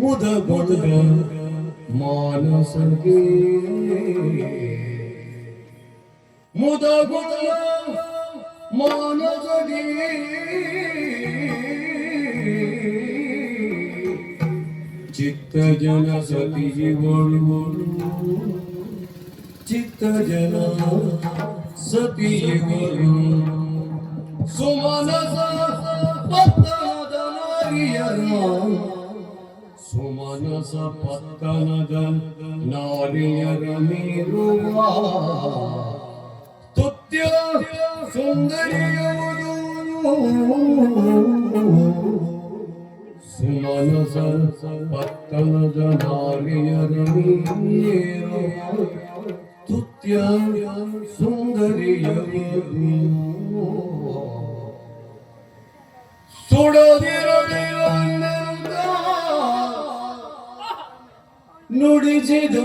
মুদ বদল মানস গে মুদ বদল মানস গে চিত্ত জন সতি জীবন বলু ಜನ ಸತಿಯವರು ಸುಮನಸ ಪತ್ತನದ ನಾರಿಯರ ಸುಮನಸ ಪತ್ತನದ ನಾರಿಯರ ಮೀರುವ. ತುತ್ಯ ಸುಂದರಿಯವರು ಸುಮನಸ ಪತ್ತನದ ನಾರಿಯರ ಮೇಲುವ ತುತ್ಯ ಸುಂದರಿಯರು ಸುಡದಿರಲಿಲ್ಲ ನುಡಿಸಿದು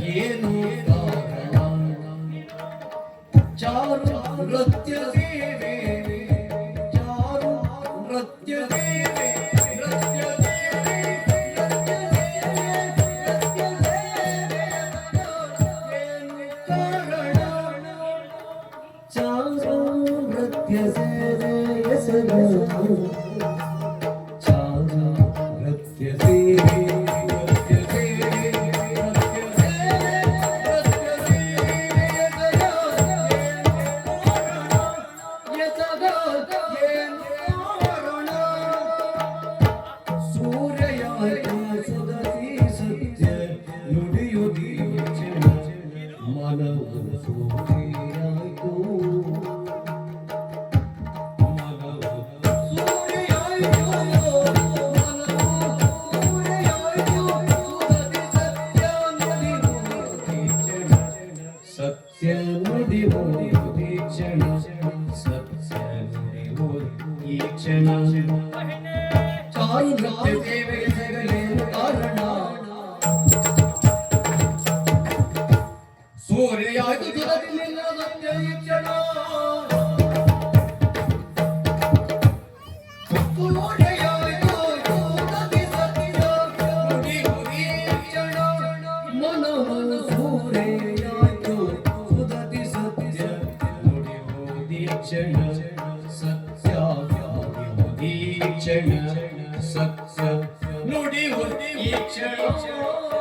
年年 ಕ್ಷಣ ಸತ್ಸ ನುಡಿವ ಈ ಕ್ಷಣ.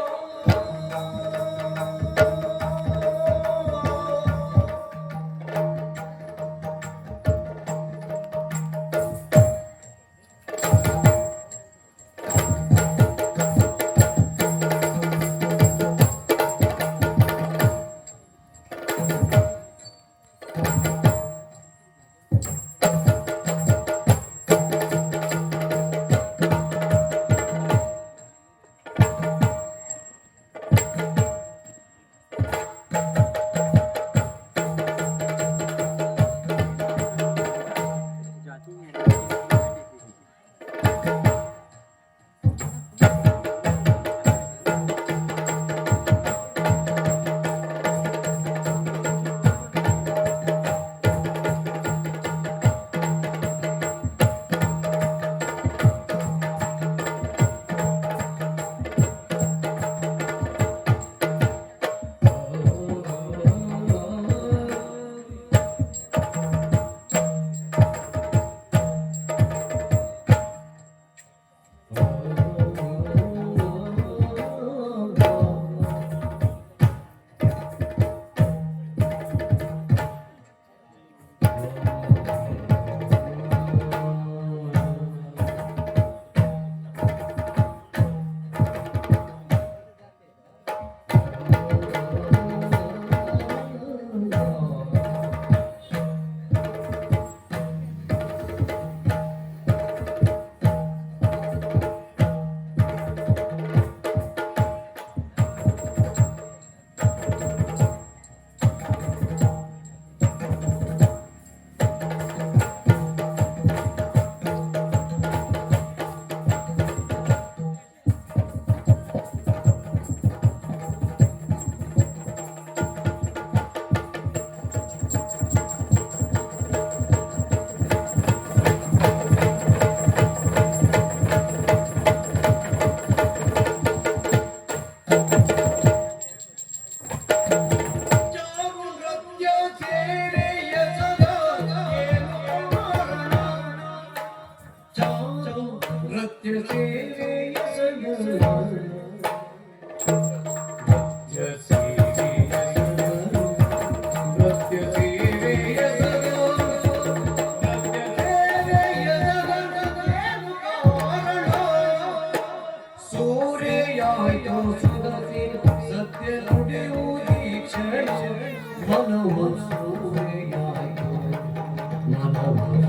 Mano, mano, mano, mano, mano,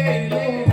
ele.